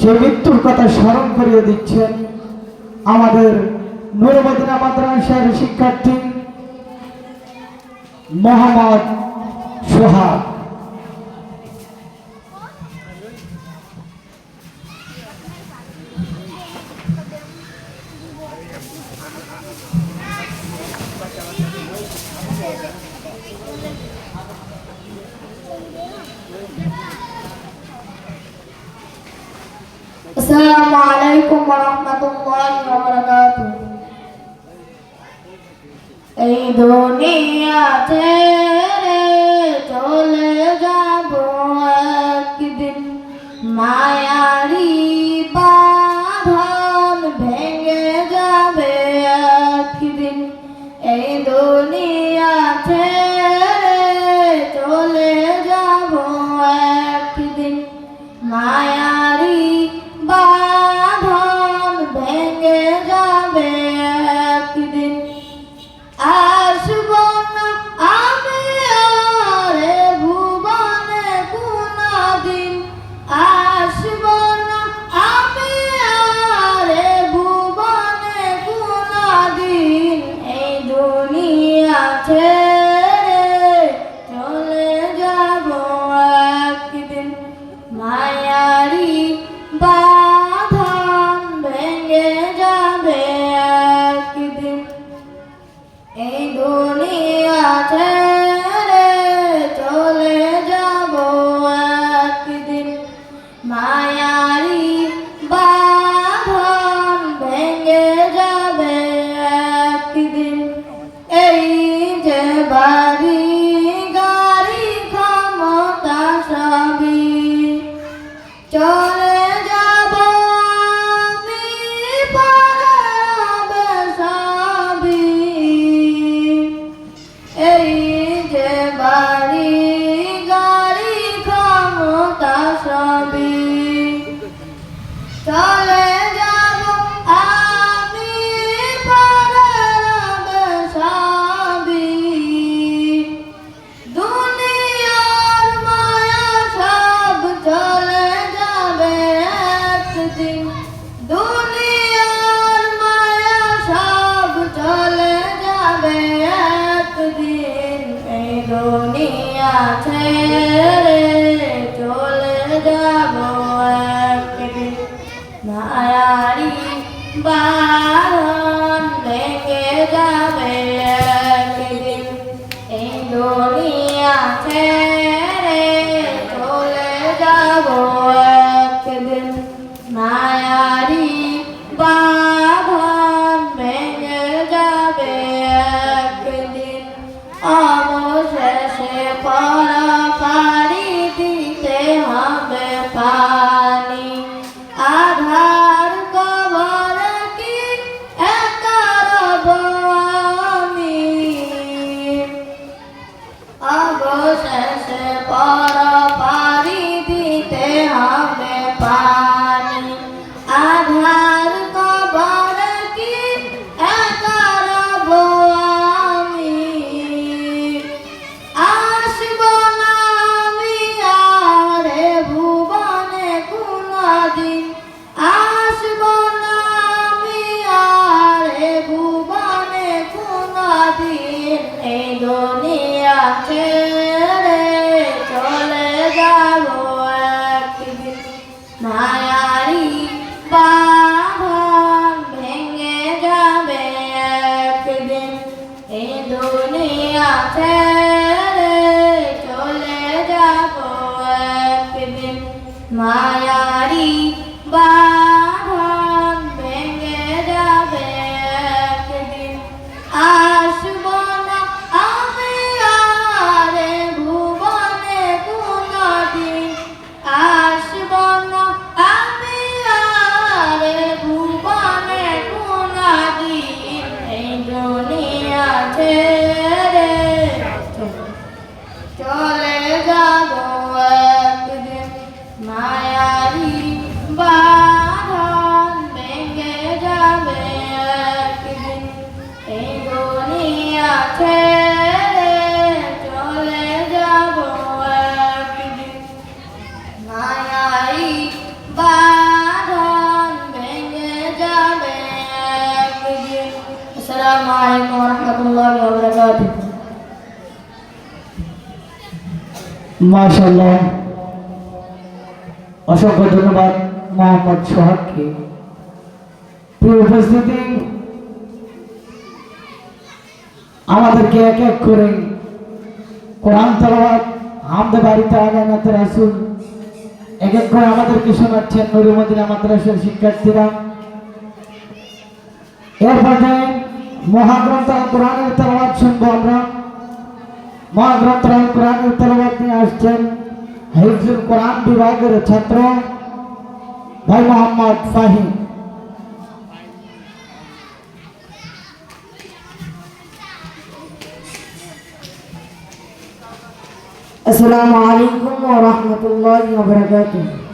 সে মৃত্যুর কথা স্মরণ করিয়ে দিচ্ছেন আমাদের নুরবদিনা মাদ্রাসার শিক্ষার্থী মোহাম্মদ সোহাগ। السلام عليكم ورحمة الله وبركاته এই দুনিয়াতে চলে যাব একদিন মায়ারি বাঁধন ভেঙে যাবে একদিন এই দুনিয়া 妈呀 কাছে চলে যাব মায়ারি বারণ দেখে যাবে এই দুনিয়াতে এ দুনিয়া ছেড়ে চলে যাব একদিন। মা চল মাশাল্লাহ অসংখ্য ধন্যবাদ মোহাম্মদ সোহাগকে। প্রিয় উপস্থিতি, আমাদেরকে এক এক করে কোরআন তলাবাদ আমাদের বাড়িতে আগানাতে রাসুল এক এক করে আমাদেরকে শোনাচ্ছেন নুরুমদিনা মাদ্রাসার শিক্ষার্থীরা। এর পর্যায়ে মহাগ্রন্থ কোরআনের তলাবাদ শুনব আমরা। মহাগ্রন্থরাল কোরআনের তেলাবাদ নিয়ে আসছেন হিফজুল কোরআন বিভাগের ছাত্র ভাই মোহাম্মদ ফাহিম আসসালামু আলাইকুম ওয়া রাহমাতুল্লাহি ওয়া বারাকাতুহু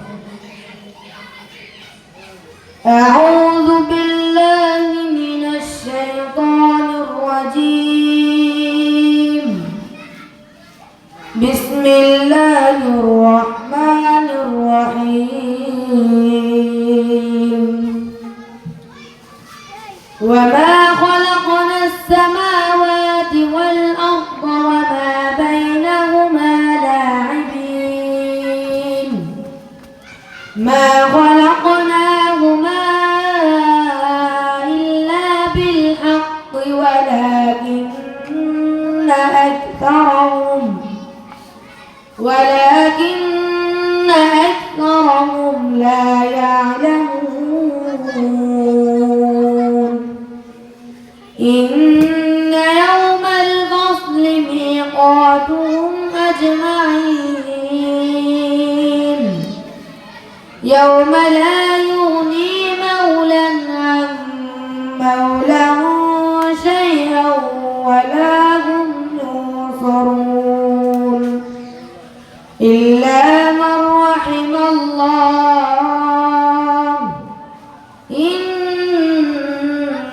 بسم الله الرحمن ولكن أكثرهم لا يعلمون. إن يوم الفصل ميقاتهم أجمعين. يوم لا يغني مولا عن مولا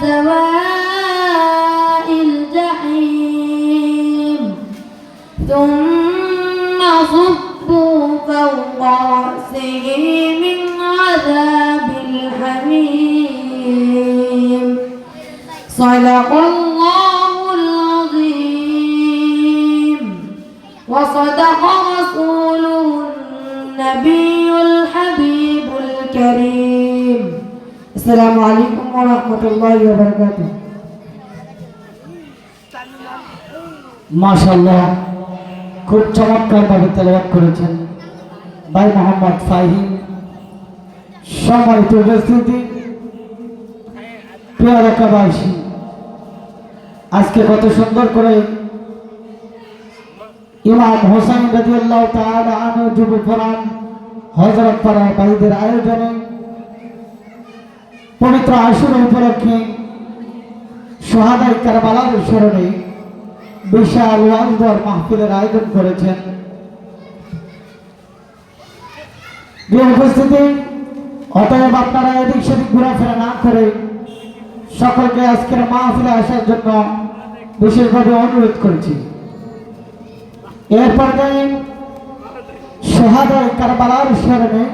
سواء الجحيم. ثم صبوا فوق رأسه من عذاب الحميم. صدق الله العظيم. وصدق رسوله النبي الحبيب الكريم. السلام عليكم ورحمة الله وبركاته মাশাল্লাহ খুব চমৎকার ভাবে তেলাওয়াত করেছেন ভাই মোহাম্মদ ফাহিম সম্মানিত উপস্থিতি প্রিয় এলাকাবাসী আজকে কত সুন্দর করে ইমাম হোসেন রাজিয়াল্লাহ তাআলা আনহু যুব কোরআন হযরত পাড়া ভাইদের আয়োজনে পবিত্র আশুর উপলক্ষে সোহাদাই কারবালার স্মরণে বিশাল ওয়াজদর মাহফিলের আয়োজন করেছেন। প্রিয় উপস্থিতি, অতএব আপনারা এদিক সেদিক ঘোরাফেরা না করে সকলকে আজকের মাহফিলে আসার জন্য বিশেষভাবে অনুরোধ করেছি। এর পর্যায়ে সোহাদাই কারবালার স্মরণে